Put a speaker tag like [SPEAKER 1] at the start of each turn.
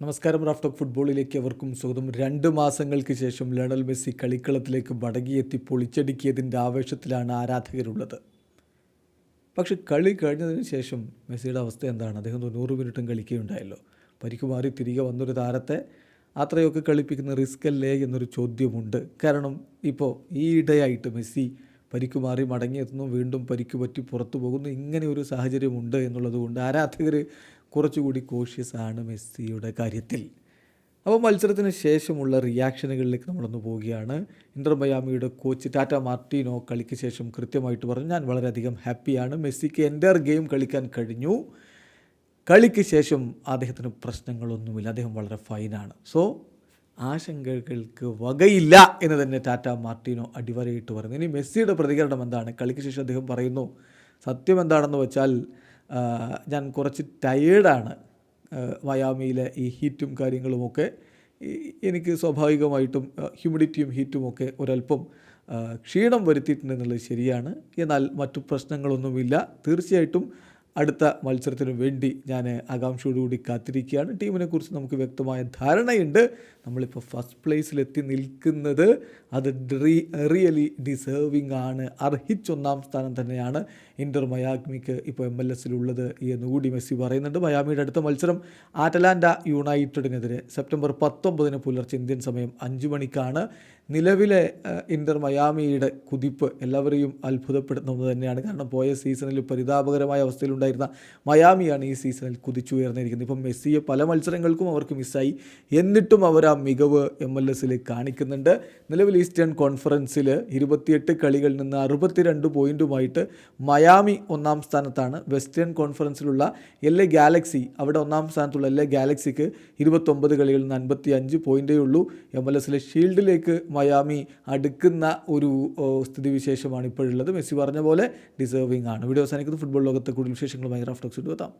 [SPEAKER 1] നമസ്കാരം Raf talk ഫുട്ബോളിലേക്ക് അവർക്കും സ്വാഗതം. രണ്ട് മാസങ്ങൾക്ക് ശേഷം ലണൽ മെസ്സി കളിക്കളത്തിലേക്ക് മടങ്ങിയെത്തി പൊളിച്ചടുക്കിയതിന്റെ ആവേശത്തിലാണ് ആരാധകരുള്ളത്. പക്ഷെ കളി കഴിഞ്ഞതിന് ശേഷം മെസ്സിയുടെ അവസ്ഥ എന്താണ്? അദ്ദേഹം തൊണ്ണൂറ് മിനിറ്റും കളിക്കുകയുണ്ടായല്ലോ. പരിക്ക് മാറി തിരികെ വന്നൊരു താരത്തെ അത്രയൊക്കെ കളിപ്പിക്കുന്ന റിസ്ക് അല്ലേ എന്നൊരു ചോദ്യമുണ്ട്. കാരണം ഇപ്പോൾ ഈ ഇടയായിട്ട് മെസ്സി പരിക്ക് മാറി മടങ്ങിയെത്തുന്നു വീണ്ടും പരിക്ക് പറ്റി പുറത്തു പോകുന്നു ഇങ്ങനെ ഒരു സാഹചര്യമുണ്ട് എന്നുള്ളത് കൊണ്ട് ആരാധകർ കുറച്ചുകൂടി കോഷ്യസ് ആണ് മെസ്സിയുടെ കാര്യത്തിൽ. അപ്പോൾ മത്സരത്തിന് ശേഷമുള്ള റിയാക്ഷനുകളിലേക്ക് നമ്മളൊന്ന് പോവുകയാണ്. ഇന്റർ മയാമിയുടെ കോച്ച് ടാറ്റ മാർട്ടിനോ കളിക്ക് ശേഷം കൃത്യമായിട്ട് പറഞ്ഞു ഞാൻ വളരെയധികം ഹാപ്പിയാണ് മെസ്സിക്ക് എന്റെ ഗെയിം കളിക്കാൻ കഴിഞ്ഞു. കളിക്ക് ശേഷം അദ്ദേഹത്തിന് പ്രശ്നങ്ങളൊന്നുമില്ല. അദ്ദേഹം വളരെ ഫൈനാണ് സോ ആശങ്കകൾക്ക് വകയില്ല എന്ന് തന്നെ ടാറ്റ മാർട്ടിനോ അടിവരയിട്ട് പറയുന്നു ഇനി മെസ്സിയുടെ പ്രതികരണം എന്താണ്? കളിക്ക് ശേഷം അദ്ദേഹം പറയുന്നു സത്യം എന്താണെന്ന് വെച്ചാൽ ഞാൻ കുറച്ച് ടയേർഡാണ് മയാമിയിലെ ഈ ഹീറ്റും കാര്യങ്ങളുമൊക്കെ എനിക്ക് സ്വാഭാവികമായിട്ടും ഹ്യൂമിഡിറ്റിയും ഹീറ്റും ഒക്കെ ഒരല്പം ക്ഷീണം വരുത്തിയിട്ടുണ്ടെന്നുള്ളത് ശരിയാണ്. എന്നാൽ മറ്റു പ്രശ്നങ്ങളൊന്നുമില്ല. തീർച്ചയായിട്ടും അടുത്ത മത്സരത്തിനു വേണ്ടി ഞാൻ ആകാംക്ഷയോടുകൂടി കാത്തിരിക്കുകയാണ്. ടീമിനെക്കുറിച്ച് നമുക്ക് വ്യക്തമായ ധാരണയുണ്ട്. നമ്മളിപ്പോൾ ഫസ്റ്റ് പ്ലേസിലെത്തി നിൽക്കുന്നത് അത് ഡ്രീ റിയലി ഡിസേർവിംഗ് ആണ്. അർഹിച്ചൊന്നാം സ്ഥാനം തന്നെയാണ് ഇന്റർ മയാമിക്ക് ഇപ്പോൾ എം എൽ എസിലുള്ളത് എന്നുകൂടി മെസ്സി പറയുന്നുണ്ട്. മയാമിയുടെ അടുത്ത മത്സരം ആറ്റലാൻഡ യുണൈറ്റഡിനെതിരെ സെപ്റ്റംബർ പത്തൊമ്പതിന് പുലർച്ചെ ഇന്ത്യൻ സമയം അഞ്ച് മണിക്കാണ്. നിലവിലെ ഇന്റർ മയാമിയുടെ കുതിപ്പ് എല്ലാവരെയും അത്ഭുതപ്പെടുത്തുന്ന ഒന്ന് തന്നെയാണ്. കാരണം പോയ സീസണിൽ പരിതാപകരമായ അവസ്ഥയിലുണ്ടായിരുന്ന മയാമിയാണ് ഈ സീസണിൽ കുതിച്ചുയർന്നിരിക്കുന്നത് ഇപ്പം മെസ്സിയെ പല മത്സരങ്ങൾക്കും അവർക്ക് മിസ്സായി. എന്നിട്ടും അവർ ആ മികവ് എം എൽ എസിൽ കാണിക്കുന്നുണ്ട്. നിലവിൽ ഈസ്റ്റേൺ കോൺഫറൻസിൽ ഇരുപത്തിയെട്ട് കളികളിൽ നിന്ന് അറുപത്തിരണ്ട് പോയിന്റുമായിട്ട് മയാമി ഒന്നാം സ്ഥാനത്താണ്. വെസ്റ്റേൺ കോൺഫറൻസിലുള്ള എൽ എ ഗാലക്സി അവിടെ ഒന്നാം സ്ഥാനത്തുള്ള എൽ എ ഗാലക്സിക്ക് ഇരുപത്തൊമ്പത് കളികളിൽ നിന്ന് അൻപത്തി അഞ്ച് പോയിന്റേ ഉള്ളൂ. എം എൽ എസിലെ ഷീൽഡിലേക്ക് മയാമി അടുക്കുന്ന ഒരു സ്ഥിതിവിശേഷമാണ് ഇപ്പോഴുള്ളത്. മെസ്സി പറഞ്ഞ പോലെ ഡിസേർവിംഗ് ആണ്. വീഡിയോ അവസാനിക്കുന്നത് ഫുട്ബോൾ ലോകത്തെ കൂടുതൽ കോമ്പോസിഷനുകൾ ഭയങ്കര ഓഫ് ടോക്സിഡ് വത്താം